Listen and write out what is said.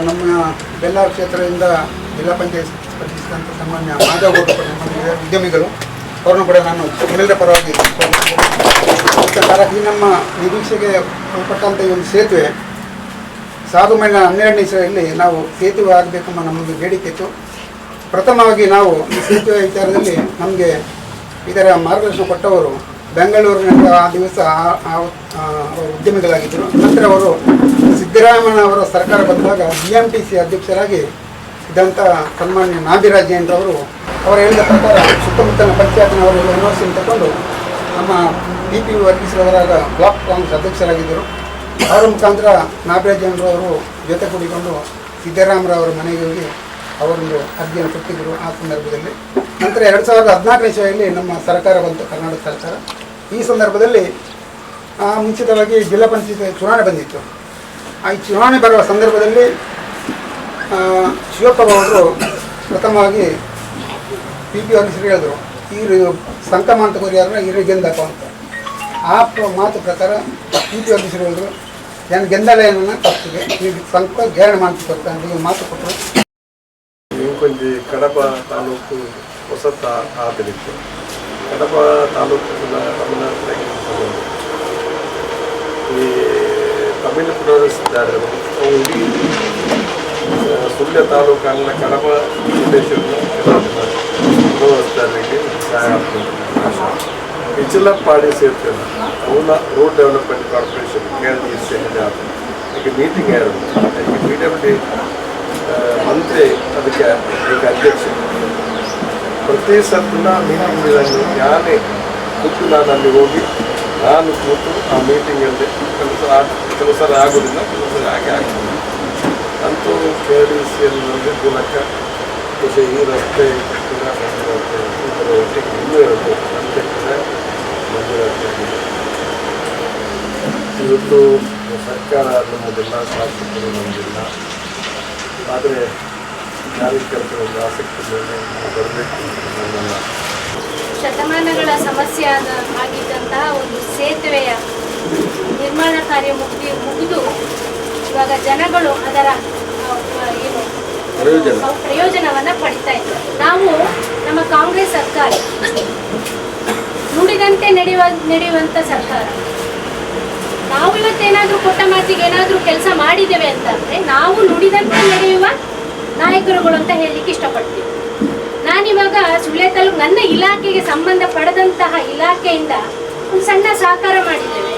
ನಮ್ಮ ಬೆಲ್ಲ ಕ್ಷೇತ್ರದಿಂದ ಜಿಲ್ಲಾ ಪಂಚಾಯತ್ ಸ್ಪರ್ಧಿಸಿದಂಥ ಸಾಮಾನ್ಯ ಮಾಧವ ಉದ್ಯಮಿಗಳು, ಅವರನ್ನು ಕೂಡ ನಾನು ಎಲ್ಲರ ಪರವಾಗಿ ಈ ನಮ್ಮ ನಿರೀಕ್ಷೆಗೆ ಒಳಪಟ್ಟಂಥ ಈ ಒಂದು ಸೇತುವೆ ಸಾವಿರದ ಒಂಬೈನೂರ ಹನ್ನೆರಡನೇ ಇಸರಲ್ಲಿ ನಾವು ಸೇತುವೆ ಆಗಬೇಕೆಂಬ ನಮ್ಮೊಂದು ಬೇಡಿಕೆ ಇತ್ತು. ಪ್ರಥಮವಾಗಿ ನಾವು ಈ ಸೇತುವೆ ವಿಚಾರದಲ್ಲಿ ನಮಗೆ ಇದರ ಮಾರ್ಗದರ್ಶನ ಕೊಟ್ಟವರು ಬೆಂಗಳೂರಿನಿಂದ ಆ ದಿವಸ ಆ- ಉದ್ಯಮಿಗಳಾಗಿದ್ದರು. ನಂತರ ಅವರು ಸಿದ್ದರಾಮಯ್ಯ ಅವರ ಸರ್ಕಾರ ಬಂದಾಗ ಬಿ ಎಂ ಟಿ ಸಿ ಅಧ್ಯಕ್ಷರಾಗಿ ಇದ್ದಂಥ ಸನ್ಮಾನ್ಯ ನಾಭಿರಾಜ್ ಜೈನ್ರವರು ಅವರು ಹೇಳಿದ ಪ್ರಕಾರ ಸುತ್ತಮುತ್ತಲಿನ ಪಂಚಾಯತ್ನವರು ಯೂನಿವರ್ಸಿಟಿ ತಗೊಂಡು ನಮ್ಮ ಡಿ ಪಿ ವರ್ಗಿಸಿದವರಾದ ಬ್ಲಾಕ್ ಕಾಂಗ್ರೆಸ್ ಅಧ್ಯಕ್ಷರಾಗಿದ್ದರು. ಅವರ ಮುಖಾಂತರ ನಾಭಿರಾಜ್ ಜೈನ್ರವರು ಜೊತೆ ಕೂಡಿಕೊಂಡು ಸಿದ್ದರಾಮರವರ ಮನೆಗೆ ಹೋಗಿ ಅವರೊಂದು ಅರ್ಜಿಯನ್ನು ಕೊಟ್ಟಿದ್ದರು ಆ ಸಂದರ್ಭದಲ್ಲಿ. ನಂತರ ಎರಡು ಸಾವಿರದ ಹದಿನಾಲ್ಕನೇ ಇಸವಿಯಲ್ಲಿ ನಮ್ಮ ಸರ್ಕಾರ ಬಂತು, ಕರ್ನಾಟಕ ಸರ್ಕಾರ. ಈ ಸಂದರ್ಭದಲ್ಲಿ ಮುಂಚಿತವಾಗಿ ಜಿಲ್ಲಾ ಪಂಚಾಯತ್ ಚುನಾವಣೆ ಬಂದಿತ್ತು. ಆ ಚುನಾವಣೆ ಬರುವ ಸಂದರ್ಭದಲ್ಲಿ ಶಿವಪ್ಪ ಅವರು ಪ್ರಥಮವಾಗಿ ಪಿ ಪಿ ಆಫೀಸರ್ ಹೇಳಿದರು, ಈ ಅಂತ ಆದರೆ ಇರು ಗೆಂದಪ್ಪ ಅಂತ. ಆ ಮಾತು ಪ್ರಕಾರ ಪಿ ಪಿ ಆಫೀಸರ್ ಹೇಳಿದ್ರು, ಏನು ಗೆಂದಾಲಯವನ್ನು ತಪ್ಪಿದೆ ನೀವು ಸಂಕ ಗೇರಣ ಮಾಡ್ತಿತ್ತು ಅಂತ ಮಾತು ಕೊಟ್ಟರು ಇಂಕೊಂಜಿ ಕಡಪ ತಾಲೂಕು ಹೊಸತ ಆದರಿತ್ತು ಕಡಪ ತಾಲೂಕು ತಮಿಳುನಾಡಿನಾಗೆ ತಗೊಂಡು ಈ ಅವು ಇಡೀ ಸುಳ್ಯ ತಾಲೂಕಲ್ಲಿನ ಕಡಪ ಪ್ರದೇಶವನ್ನು ಪ್ರವೇಶಿಸಲಿಕ್ಕೆ ಸಹಾಯ ಆಗ್ತದೆ. ಇಚ್ಚಲಪ್ಪಾಡಿ ಸೇರ್ತೇನೆ ಅವನ ರೋಡ್ ಡೆವಲಪ್ಮೆಂಟ್ ಕಾರ್ಪೊರೇಷನ್ ಕೇರಳ ಸೇರಿದೆ ಆದ ಈಗ ಮೀಟಿಂಗ್ ಯಾರು ಈಗ ಪಿ ಡಬ್ಲ್ಯೂ ಡಿ ಮಂತ್ರಿ, ಅದಕ್ಕೆ ಈಗ ಅಧ್ಯಕ್ಷ. ಪ್ರತಿ ಸತ್ತಿನ ಮೀಟಿಂಗ್ಗಳಲ್ಲಿ ಯಾನೇ ಕೂತು ನಾನು ಅಲ್ಲಿ ಹೋಗಿ ನಾನು ಕೂತು ಆ ಮೀಟಿಂಗಲ್ಲಿ ಕೆಲಸ ಕೆಲವು ಸಲ ಆಗೋದಿಲ್ಲ ಕೆಲಸ ಹಾಗೆ ಆಗ್ತದೆ ಅಂತೂ ಕೆ ಡಿ ಸಿ ಎಲ್ನಲ್ಲಿ ಮೂಲಕ ಖುಷಿ ಈ ರಸ್ತೆ ಆಗಿದೆ ಇವತ್ತು ಸರ್ಕಾರ ನಮ್ಮದಿಲ್ಲ ಶಾಸಕರು ನಮ್ಮದಿಲ್ಲ ಆದರೆ ಕಾರ್ಯಕರ್ತರಲ್ಲಿ ಆಸಕ್ತಿ ಮೇಲೆ ಬರಬೇಕು ನನ್ನ ಶತಮಾನಗಳ ಸಮಸ್ಯೆ ಆದ ಆಗಿದ್ದಂತಹ ಒಂದು ಸೇತುವೆಯ ನಿರ್ಮಾಣ ಕಾರ್ಯ ಮುಗಿದು ಮುಗಿದು ಇವಾಗ ಜನಗಳು ಅದರ ಏನು ಪ್ರಯೋಜನವನ್ನು ಪಡಿತಾ ಇದ್ದಾರೆ. ನಾವು ನಮ್ಮ ಕಾಂಗ್ರೆಸ್ ಸರ್ಕಾರ ನುಡಿದಂತೆ ನಡೆಯುವ ನಡೆಯುವಂತ ಸರ್ಕಾರ. ನಾವು ಇವತ್ತೇನಾದ್ರೂ ಕೊಟ್ಟ ಮಾತಿಗೆ ಏನಾದರೂ ಕೆಲಸ ಮಾಡಿದ್ದೇವೆ ಅಂತಂದರೆ ನಾವು ನುಡಿದಂತೆ ನಡೆಯುವ ನಾಯಕರುಗಳು ಅಂತ ಹೇಳಲಿಕ್ಕೆ ಇಷ್ಟಪಡ್ತೀವಿ ನಾನಿವಾಗ ಸುಳ್ಯ ತಾಲೂಕು ನನ್ನ ಇಲಾಖೆಗೆ ಸಂಬಂಧ ಪಡೆದಂತಹ ಇಲಾಖೆಯಿಂದ ಒಂದು ಸಣ್ಣ ಸಹಕಾರ ಮಾಡಿದ್ದೇವೆ.